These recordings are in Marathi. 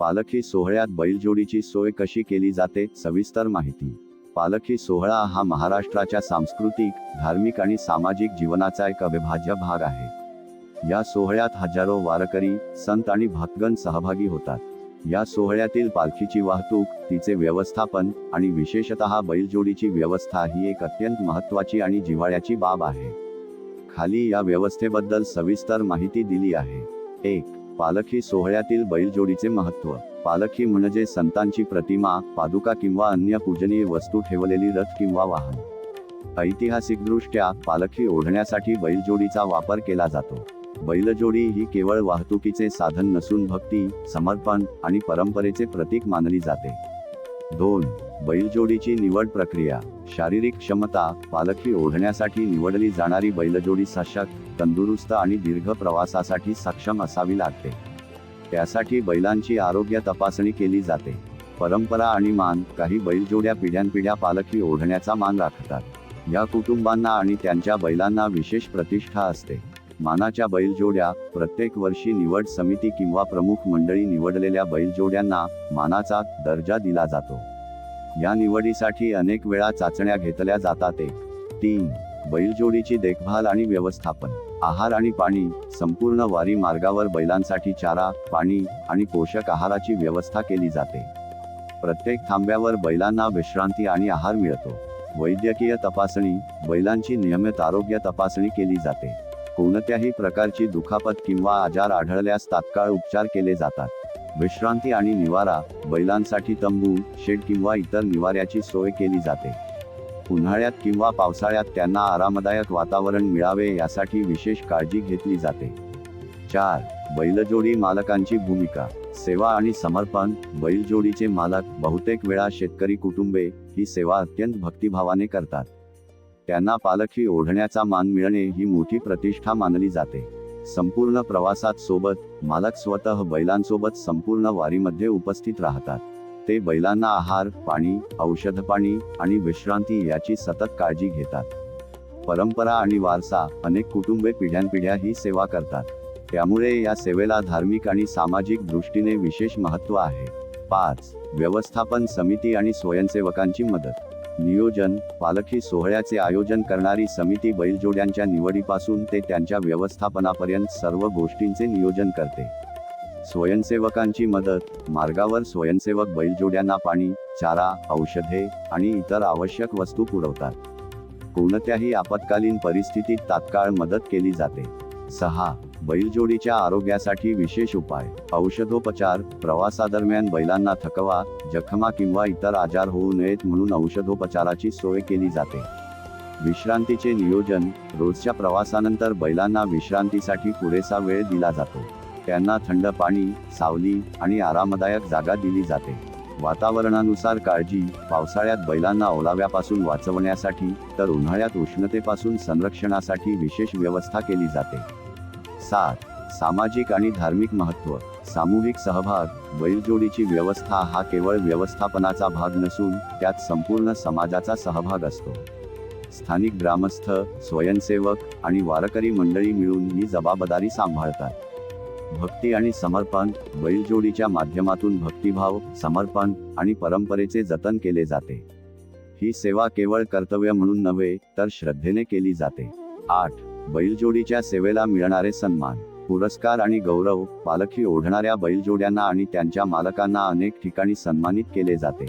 पालखी सोहळ्यात बैलजोडीची सोय कशी केली जाते सविस्तर माहिती. पालखी सोहळा हा महाराष्ट्राच्या सांस्कृतिक धार्मिक आणि सामाजिक जीवनाचा एक अविभाज्य भाग आहे. या सोहळ्यात हजारो वारकरी संत आणि भक्तगण सहभागी होतात. या सोहळ्यातील पालखीची वाहतूक तिचे व्यवस्थापन आणि विशेषतः बैलजोडीची व्यवस्था ही एक अत्यंत महत्त्वाची आणि जिव्हाळ्याची बाब आहे. खाली या व्यवस्थेबद्दल सविस्तर माहिती दिली आहे. एक पालखी सोहळ्यातील बैलजोडीचे महत्त्व. पालखी म्हणजे संतांची प्रतिमा पादुका किंवा अन्य पूजनीय वस्तू ठेवलेली रथ किंवा वाहन. ऐतिहासिकदृष्ट्या पालखी ओढण्यासाठी बैलजोडीचा वापर केला जातो. बैलजोडी ही केवळ वाहतुकीचे साधन नसून भक्ती समर्पण आणि परंपरेचे प्रतीक मानली जाते. दोन बैलजोडीची निवड प्रक्रिया. शारीरिक क्षमता पालखी ओढण्यासाठी निवडली जाणारी बैलजोडी सशक्त तंदुरुस्त आणि दीर्घ प्रवासासाठी सक्षम असावी लागते. त्यासाठी बैलांची आरोग्य तपासणी केली जाते. परंपरा आणि मान काही बैलजोड्या पिढ्यानपिढ्या पालखी ओढण्याचा मान राखतात. या कुटुंबांना आणि त्यांच्या बैलांना विशेष प्रतिष्ठा असते. मानाच्या बैलजोड्या प्रत्येक वर्षी निवड समिती किंवा प्रमुख मंडळी निवडलेल्या बैलजोड्यांना मानाचा दर्जा दिला जातो. या निवडीसाठी अनेक वेळा चाचण्या घेतल्या जातात तीन बैलजोडीची देखभाल आणि व्यवस्थापन. आहार आणि पाणी संपूर्ण वारी मार्गावर बैलांसाठी चारा पाणी आणि पोषक आहाराची व्यवस्था केली जाते. प्रत्येक थांब्यावर बैलांना विश्रांती आणि आहार मिळतो. वैद्यकीय तपासणी बैलांची नियमित आरोग्य तपासणी केली जाते. कोणत्याही प्रकारची दुखापत किंवा आजार आढळल्यास तात्काळ उपचार केले जातात. विश्रांती आणि निवारा बैलांसाठी तंबू शेड किंवा इतर निवाऱ्याची सोय केली जाते. उन्हाळ्यात किंवा पावसाळ्यात त्यांना आरामदायक वातावरण मिळावे यासाठी विशेष काळजी घेतली जाते. चार बैलजोडी मालकांची भूमिका. सेवा आणि समर्पण बैलजोडीचे मालक बहुतेक वेळा शेतकरी कुटुंबे ही सेवा अत्यंत भक्तिभावाने करतात. त्यांना पालखी ओढण्याचा मान मिळणे ही मोठी प्रतिष्ठा मानली जाते. संपूर्ण प्रवासात सोबत मालक स्वतः बैलांसोबत संपूर्ण वारीमध्ये उपस्थित राहतात. ते बैलांना आहार पाणी औषध पाणी आणि विश्रांती याची सतत काळजी घेतात. परंपरा आणि वारसा अनेक कुटुंबे पिढ्यानपिढ्या ही सेवा करतात. त्यामुळे या सेवेला धार्मिक आणि सामाजिक दृष्टीने विशेष महत्त्व आहे. पाच व्यवस्थापन समिती आणि स्वयंसेवकांची मदत. नियोजन पालखी सोहळ्याचे आयोजन करणारी समिती बैलजोड्यांच्या निवडीपासून ते त्यांच्या व्यवस्थापनापर्यंत सर्व गोष्टींचे नियोजन करते. स्वयंसेवकांची मदत मार्गावर स्वयंसेवक बैलजोड्यांना पाणी चारा औषधे आणि इतर आवश्यक वस्तू पुरवतात. कोणत्याही आपत्कालीन परिस्थितीत तात्काळ मदत केली जाते. सहा बैलजोडीच्या आरोग्यासाठी विशेष उपाय. औषधोपचार प्रवासादरम्यान बैलांना थकवा जखमा किंवा इतर आजार होऊ नयेत म्हणून औषधोपचाराची सोय केली जाते. विश्रांतीचे नियोजन रोजच्या प्रवासानंतर बैलांना विश्रांतीसाठी पुरेसा वेळ दिला जातो. त्यांना थंड पाणी सावली आणि आरामदायक जागा दिली जाते. वातावरणानुसार काळजी पावसाळ्यात बैलांना ओलाव्यापासून वाचवण्यासाठी तर उन्हाळ्यात उष्णतेपासून संरक्षणासाठी विशेष व्यवस्था केली जाते. सात सामाजिक आणि धार्मिक महत्त्व सामूहिक सहभाग बैलजोडीची व्यवस्था हा केवळ व्यवस्थापनाचा भाग नसून त्यात संपूर्ण समाजाचा सहभाग असतो. स्थानिक ग्रामस्थ स्वयंसेवक आणि वारकरी मंडळी मिळून ही जबाबदारी सांभाळतात. भक्ती आणि समर्पण बैलजोडीच्या माध्यमातून भक्तिभाव समर्पण आणि परंपरेचे जतन केले जाते. ही सेवा केवळ कर्तव्य म्हणून नव्हे तर श्रद्धेने केली जाते. आठ बैलजोडीच्या सेवेला मिळणारे सन्मान पुरस्कार आणि गौरव पालखी ओढणाऱ्या बैलजोड्यांना आणि त्यांच्या मालकांना अनेक ठिकाणी सन्मानित केले जाते.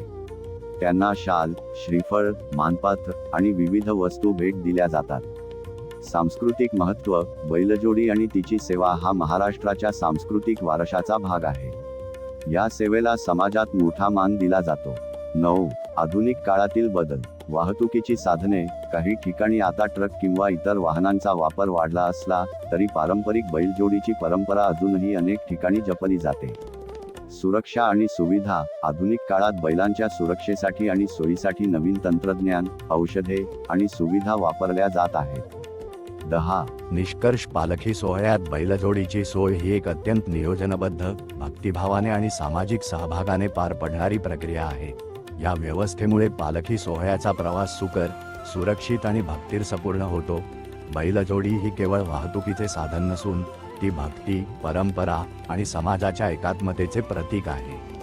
त्यांना शाल श्रीफळ मानपात्र आणि विविध वस्तू भेट दिल्या जातात. सांस्कृतिक महत्त्व बैलजोडी आणि तिची सेवा हा महाराष्ट्राच्या सांस्कृतिक वारशाचा भाग आहे. या सेवेला समाजात मोठा मान दिला जातो. नऊ आधुनिक काळातील बदल वाहतुकीची साधने काही ठिकाणी आता ट्रक किंवा इतर वाहनांचा वापर वाढला असला तरी पारंपरिक बैलजोडीची परंपरा अजूनही अनेक ठिकाणी जपली जाते. सुरक्षा आणि सुविधा आधुनिक काळात बैलांच्या सुरक्षेसाठी आणि सोयीसाठी नवीन तंत्रज्ञान औषधे आणि सुविधा वापरल्या जात आहेत. दहा. निष्कर्ष पालखी सोहळ्यात बैलजोडीची सोय ही एक अत्यंत नियोजनबद्ध भक्तिभावाने आणि सामाजिक सहभागाने पार पडणारी प्रक्रिया आहे. या व्यवस्थेमुळे पालखी सोहळ्याचा प्रवास सुकर सुरक्षित आणि भक्तिरसपूर्ण होतो. बैलजोडी ही केवळ वाहतुकीचे साधन नसून ती भक्ती परंपरा आणि समाजाच्या एकात्मतेचे प्रतीक आहे.